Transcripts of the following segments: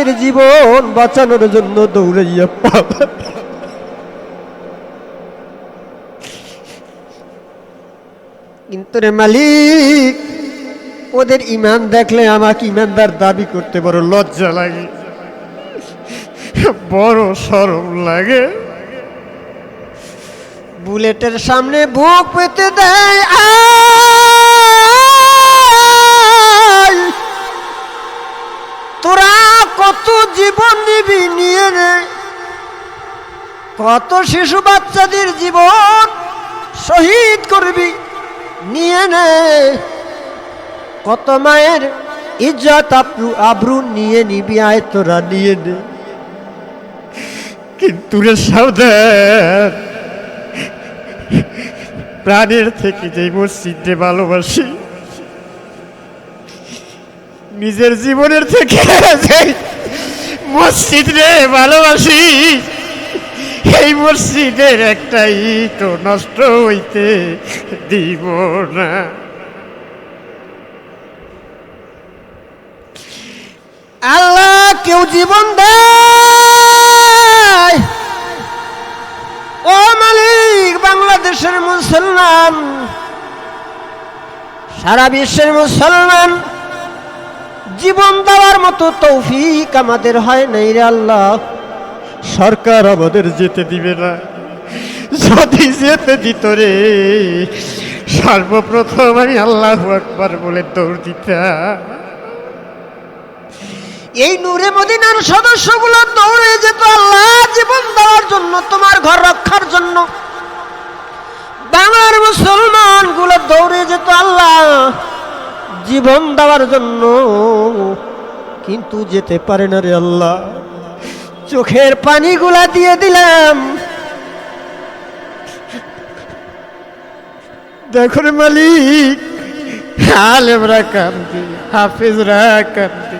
নিজের জীবন বাঁচানোর জন্য দৌড়াইয়া পালা কিন্তু রে মালিক, ওদের ইমান দেখলে আমাকে ইমানদার দাবি করতে বড় লজ্জা লাগে। বড় সরম লাগে। বুলেটের সামনে বুক পেতে দেয় তোরা কত জীবন নিবি নিয়ে নে কত শিশু বাচ্চাদের জীবন শহীদ করবি নিয়ে নে? কত মায়ের ইজ্জত আব্রু আব্রু নিয়ে নিবি, আয় তোরা নিয়ে নে। কিন্তু রে প্রাণের থেকে যে মসজিদে ভালোবাসি নিজের জীবনের থেকে মসজিদ রে ভালোবাসি, এই মসজিদের একটা ইট নষ্ট হইতে দিব না। আল্লাহ কেউ জীবন ও মালিক, বাংলাদেশের মুসলমান, সারা বিশ্বের মুসলমান জীবন দেওয়ার মতো তৌফিক আমাদের হয় নাই রে আল্লাহ। সরকার আমাদের যেতে দিবে না। যদি যেতে দিত রে সর্বপ্রথম আমি আল্লাহ আকবার বলে দৌড় দিতাম। এই নূরে মদিনার সদস্যগুলো দৌড়ে যেত আল্লাহ জীবন দেওয়ার জন্য তোমার ঘর রক্ষার জন্য। বাংলার মুসলমানগুলো দৌড়ে যেত আল্লাহ। জীবন দেওয়ার জন্য। কিন্তু যেতে পারে না রে আল্লাহ। চোখের পানিগুলা দিয়ে দিলাম। দেখুন মালিক, আলেমরা কান্দি, হাফিজরা কান্দি।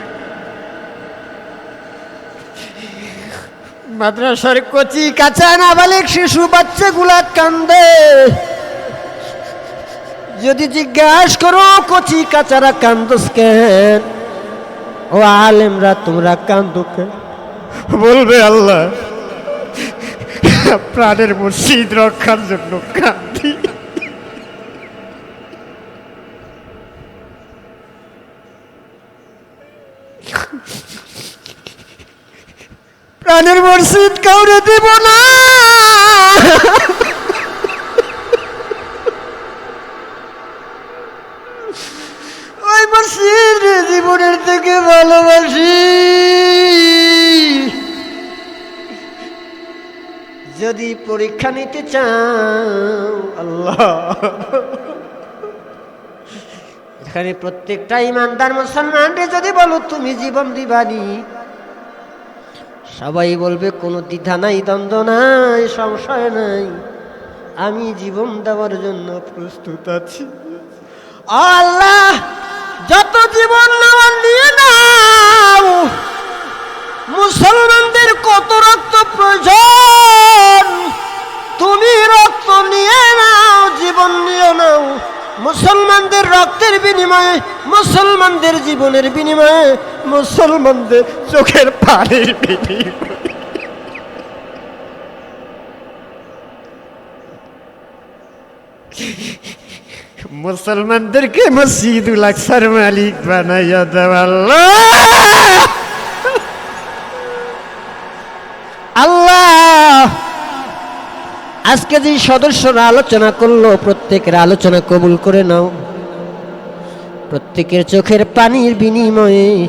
মাদ্রাসার কচি কাঁচা নাবালিক শিশু বাচ্চাগুলা কান্দে। যদি জিজ্ঞাসা করো, কচি কাচারা কান্দস কেন ও আলেমরা, তোমরা কান্দো কেন বলবে আল্লাহ, প্রাণের মসজিদ রক্ষার জন্য কান্দি। প্রাণের মসজিদ কাউরে দেব না। মসজিদ জীবনের থেকে ভালোবাসি। যদি পরীক্ষা নিতে চাও, আল্লাহ। এখানে প্রত্যেকটা ইমানদার মুসলমানকে যদি বলো তুমি জীবন দিবানি, সবাই বলবে কোনো দ্বিধা নাই, দ্বন্দ্ব নাই, সংশয় নাই। আমি জীবন দেওয়ার জন্য প্রস্তুত আছি। আল্লাহ! যত জীবন নেওয়ার নিয়ে নাও। মুসলমানদের কত রক্ত প্রয়োজন? তুমি রক্ত নিয়ে নাও, জীবন নিয়ে নাও। মুসলমানদের রক্তের বিনিময়ে, মুসলমানদের জীবনের বিনিময়ে, মুসলমানদের চোখের পানির বিনিময়ে। মুসলমানদেরকে মসজিদুল আকসার মালিক বানাইয়া দেওয়া আল্লাহ। আল্লাহ। আজকে যে সদস্যরা আলোচনা করল, প্রত্যেকের আলোচনা কবুল করে নাও। প্রত্যেকের চোখের পানির বিনিময়ে,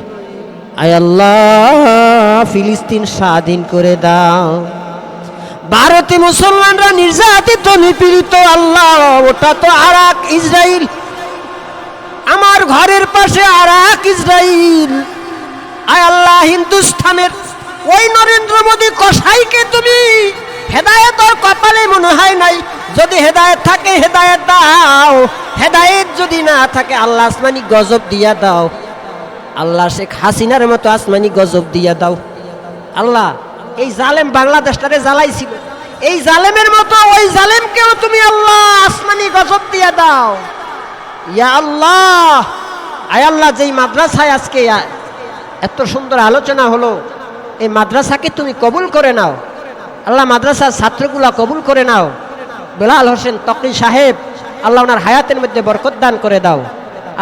আয় আল্লাহ, ফিলিস্তিন স্বাধীন করে দাও। ভারতে মুসলমানরা নির্যাতিত, নিপীড়িত, আল্লাহ, ওটা তো আর এক ইসরায়েল আমার ঘরের পাশে আর এক ইসরায়েল আয় আল্লাহ, হিন্দুস্থানের ওই নরেন্দ্র মোদী কসাইকে তুমি হেদায়েত ওর কপালে মনে হয় নাই। যদি হেদায়েত থাকে, হেদায়েত দাও। হেদায়েত যদি না থাকে, আল্লাহ আসমানি গজব দিয়া দাও। আল্লাহ শেখ হাসিনার মতো আসমানি গজব দিয়া দাও। আল্লাহ এই জালেম বাংলাদেশটারে জ্বালাইছিল। এই জালেমের মতো ওই জালেমকেও তুমি আল্লাহ আসমানি গজব দিয়া দাও। ইয়া আল্লাহ, আয় আল্লাহ, যেই মাদ্রাসায় আজকে এত সুন্দর আলোচনা হলো, এই মাদ্রাসাকে তুমি কবুল করে নাও। আল্লাহ মাদ্রাসার ছাত্রগুলা কবুল করে নাও। বেলাল হোসেন তকি সাহেব, আল্লাহ ওনার হায়াতের মধ্যে বরকত দান করে দাও।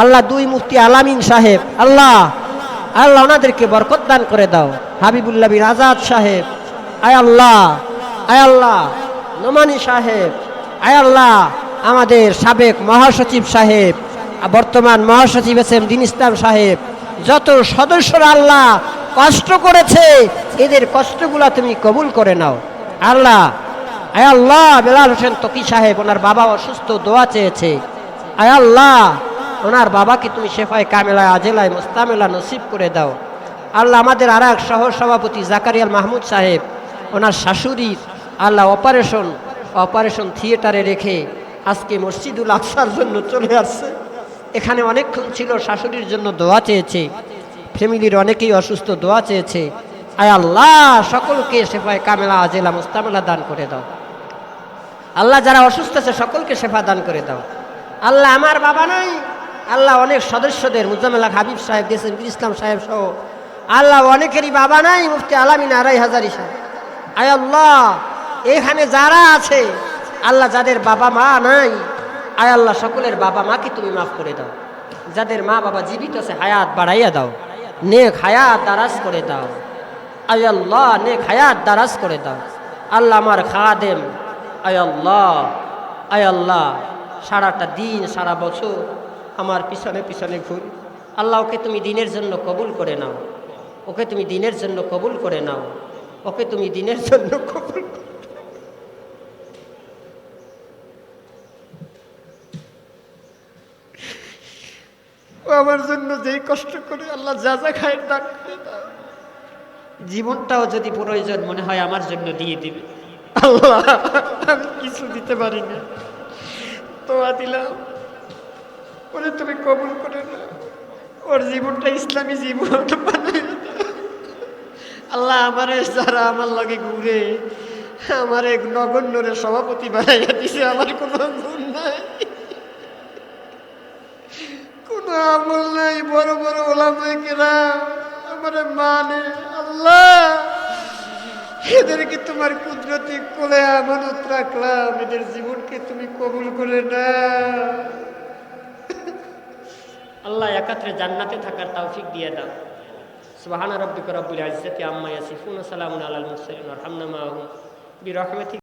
আল্লাহ দুই মুফতি আলামিন সাহেব, আল্লাহ আল্লাহ ওনাদেরকে বরকত দান করে দাও। হাবিবুল্লাহ বিন আজাদ সাহেব, আয় আল্লাহ আয় আল্লাহ, নোমানি সাহেব, আয় আল্লাহ, আমাদের সাবেক মহাসচিব সাহেব বর্তমান মহাসচিব এসেম দিন ইসলাম সাহেব। যত সদস্যরা আল্লাহ কষ্ট করেছে, এদের কষ্টগুলা তুমি কবুল করে নাও। আল্লাহ, আয় আল্লাহ, বেলাল হোসেন তকি সাহেব, ওনার বাবা অসুস্থ দোয়া চেয়েছে। আয় আল্লাহ ওনার বাবাকে তুমি শেফায় কামেলায়, আজেলায়, মোস্তামেলা নসিব করে দাও। আল্লাহ আমাদের আর এক সহ সভাপতি জাকারিয়াল মাহমুদ সাহেব, ওনার শাশুড়ির আল্লাহ অপারেশন অপারেশন থিয়েটারে রেখে আজকে মসজিদুল আকসার জন্য চলে আসছে। এখানে অনেকক্ষণ ছিল, শাশুড়ির জন্য দোয়া চেয়েছে। ফ্যামিলির অনেকেই অসুস্থ, দোয়া চেয়েছে। আয় আল্লাহ, সকলকে শেফায় কামেলা, আজেলা, মোস্তামেলা দান করে দাও। আল্লাহ যারা অসুস্থ আছে, সকলকে শেফা দান করে দাও। আল্লাহ আমার বাবা নাই। আল্লাহ অনেক সদস্যদের মুজামেলা হাবিব সাহেব দেশের ইসলাম সাহেব সহ। আল্লাহ অনেকেরই বাবা নাই, মুফতি আলামিন আড়াই হাজারি সাহেব। আয় আল্লাহ, এখানে যারা আছে, আল্লাহ যাদের বাবা মা নাই, আয় আল্লাহ, সকলের বাবা মাকে তুমি মাফ করে দাও। যাদের মা বাবা জীবিত আছে, হায়াত বাড়াইয়া দাও। নেক হায়াত দারাজ করে দাও। আয় আল্লাহ, নেক হায়াত দারাজ করে দাও। আল্লাহ আমার খাদেম। আয় আল্লাহ আয় আল্লাহ, সারাটা দিন, সারা বছর আমার পিছনে পিছনে ঘুরি। আল্লাহ ওকে তুমি দিনের জন্য কবুল করে নাও। ওকে তুমি দিনের জন্য কবুল করে নাও। ওকে তুমি দিনের জন্য কবুল ও আমার জন্য যেই কষ্ট করে আল্লাহ যা যা খায় দান করে জীবনটাও যদি প্রয়োজন মনে হয় আমার জন্য দিয়ে দিবে। আল্লাহ আমি কিছু দিতে পারি না। তোয়া দিলাম। ওরে তুমি কবুল করে না ওর জীবনটা ইসলামী জীবন। আল্লাহ আমারে যারা আমার লগে ঘুরে, আমার এক নগণ্যরে সভাপতি বানাইয়া দিছে, আমার কোনো গুণ নাই। কোনো আমল নাই, বড় বড় ওলামাই কেরা আমার মানে আল্লাহ। এদেরকে তোমার কুদরতি কোলে আমানত রাখলাম। এদের জীবনকে তুমি কবুল করে না আল্লাহ একাত্রে জান্নাতে থাকার তৌফিক দিয়ে দাও। সুবাহান রব্বিক রব্বুল আজ্জাতি আম্মা ইয়াসিফুন সালামুন আলাল মুরসালিন। ওয়া রাহমানা মাহুম। বিরহমাতিক